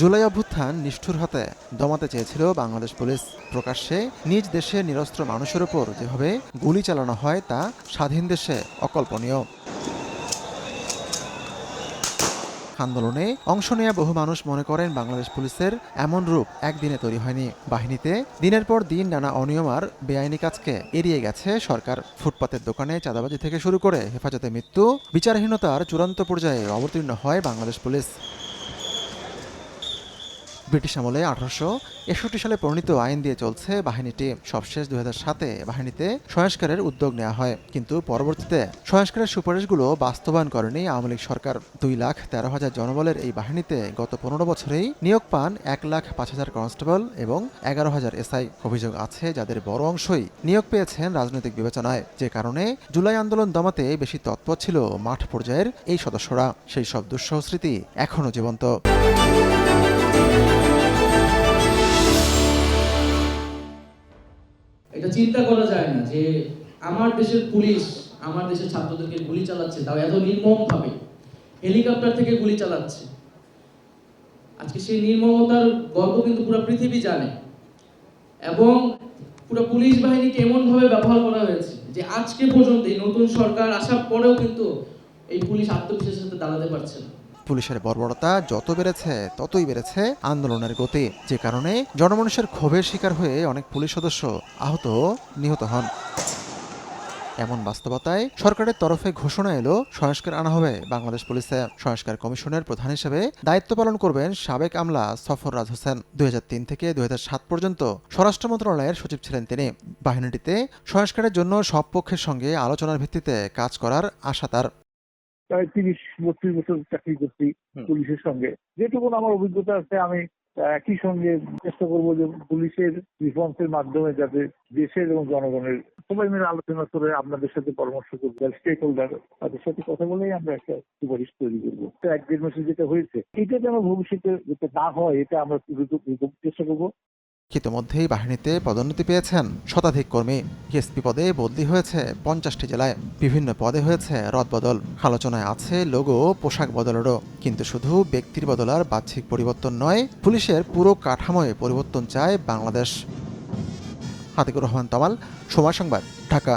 জুলাই অভ্যুত্থান নিষ্ঠুর হতে দমাতে চেয়েছিল বাংলাদেশ পুলিশ। প্রকাশ্যে নিজ দেশে নিরস্ত্র মানুষের উপর যেভাবে গুলি চালানো হয়, তা স্বাধীন দেশে অকল্পনীয়। আন্দোলনে অংশ নেওয়া বহু মানুষ মনে করেন বাংলাদেশ পুলিশের এমন রূপ একদিনে তৈরি হয়নি। বাহিনীতে দিনের পর দিন নানা অনিয়ম আর বেআইনি কাজকে এড়িয়ে গেছে সরকার। ফুটপাতের দোকানে চাঁদাবাজি থেকে শুরু করে হেফাজতে মৃত্যু, বিচারহীনতার চূড়ান্ত পর্যায়ে অবতীর্ণ হয় বাংলাদেশ পুলিশ। ব্রিটিশ আমলে আঠারোশো একষট্টি সালে প্রণীত আইন দিয়ে চলছে বাহিনীটি। সবশেষ দুই সাতে বাহিনীতে সংস্কারের উদ্যোগ নেওয়া হয়। কিন্তু পরবর্তীতে সংস্কারের সুপারিশগুলো বাস্তবায়ন করেনি আওয়ামী লীগ সরকার। দুই লাখ তেরো হাজার জনবলের এই বাহিনীতে গত পনেরো বছরেই নিয়োগ পান এক লাখ পাঁচ হাজার কনস্টেবল এবং এগারো হাজার এসআই। অভিযোগ আছে, যাদের বড় অংশই নিয়োগ পেয়েছেন রাজনৈতিক বিবেচনায়। যে কারণে জুলাই আন্দোলন দমাতে বেশি তৎপর ছিল মাঠ পর্যায়ের এই সদস্যরা। সেই সব দুঃসহ স্মৃতি এখনও জীবন্ত। এটা চিন্তা করা যায় না যে আমার দেশের পুলিশ, আমার দেশের ছাত্রদেরকে গুলি চালাচ্ছে, তাও এত নির্মম ভাবে হেলিকপ্টার থেকে গুলি চালাচ্ছে। আজকে সেই নির্মমতার গল্প কিন্তু পুরো পৃথিবী জানে। এবং পুরো পুলিশ বাহিনীকে এমন ভাবে ব্যবহার করা হয়েছে যে আজকে পর্যন্ত এই নতুন সরকার আসার পরেও কিন্তু এই পুলিশ আত্মবিশ্বাসের সাথে দাঁড়াতে পারছে না। পুলিশের বর্বরতা যত বেড়েছে, ততই বেড়েছে আন্দোলনের গতি। যে কারণে জনমানুষের ক্ষোভের শিকার হয়ে অনেক পুলিশ সদস্য আহত, নিহত হন। এমন বাস্তবতায় সরকারের তরফে ঘোষণা এলো, সংস্কার আনা হবে বাংলাদেশ পুলিশে। সংস্কার কমিশনের প্রধান হিসেবে দায়িত্ব পালন করবেন সাবেক আমলা সফর সফররাজ হোসেন। দুই থেকে দু হাজার সাত পর্যন্ত স্বরাষ্ট্র মন্ত্রণালয়ের সচিব ছিলেন তিনি। বাহিনীটিতে সংস্কারের জন্য সব পক্ষের সঙ্গে আলোচনার ভিত্তিতে কাজ করার আশা তার। প্রায় তিরিশ বত্রিশ বছর চাকরি করছি পুলিশের সঙ্গে। যেটুকু আমার অভিজ্ঞতা আছে আমি একই সঙ্গে চেষ্টা করব যে পুলিশের রিফর্মসের মাধ্যমে যাতে দেশের এবং জনগণের সবাই মিলে আলোচনা করে আপনাদের সাথে পরামর্শ করব স্টেক হোল্ডার তাদের সাথে কথা বলেই আমরা একটা সুপারিশ তৈরি করব। তো এক দেড় মাসে যেটা হয়েছে এটা যেন ভবিষ্যতে যাতে না হয় এটা আমরা চেষ্টা করব। ইতিমধ্যেই বাহিনীতে পদোন্নতি পেয়েছেন শতাধিক কর্মী। এসপি পদে বদলি হয়েছে পঞ্চাশটি জেলায়। বিভিন্ন পদে হয়েছে রদবদল আলোচনায় আছে লোগো পোশাক বদলেরও। কিন্তু শুধু ব্যক্তির বদল আর বাহ্যিক পরিবর্তন নয়, পুলিশের পুরো কাঠামোয় পরিবর্তন চায় বাংলাদেশ। হাতিকুর রহমান তমাল, সময় সংবাদ, ঢাকা।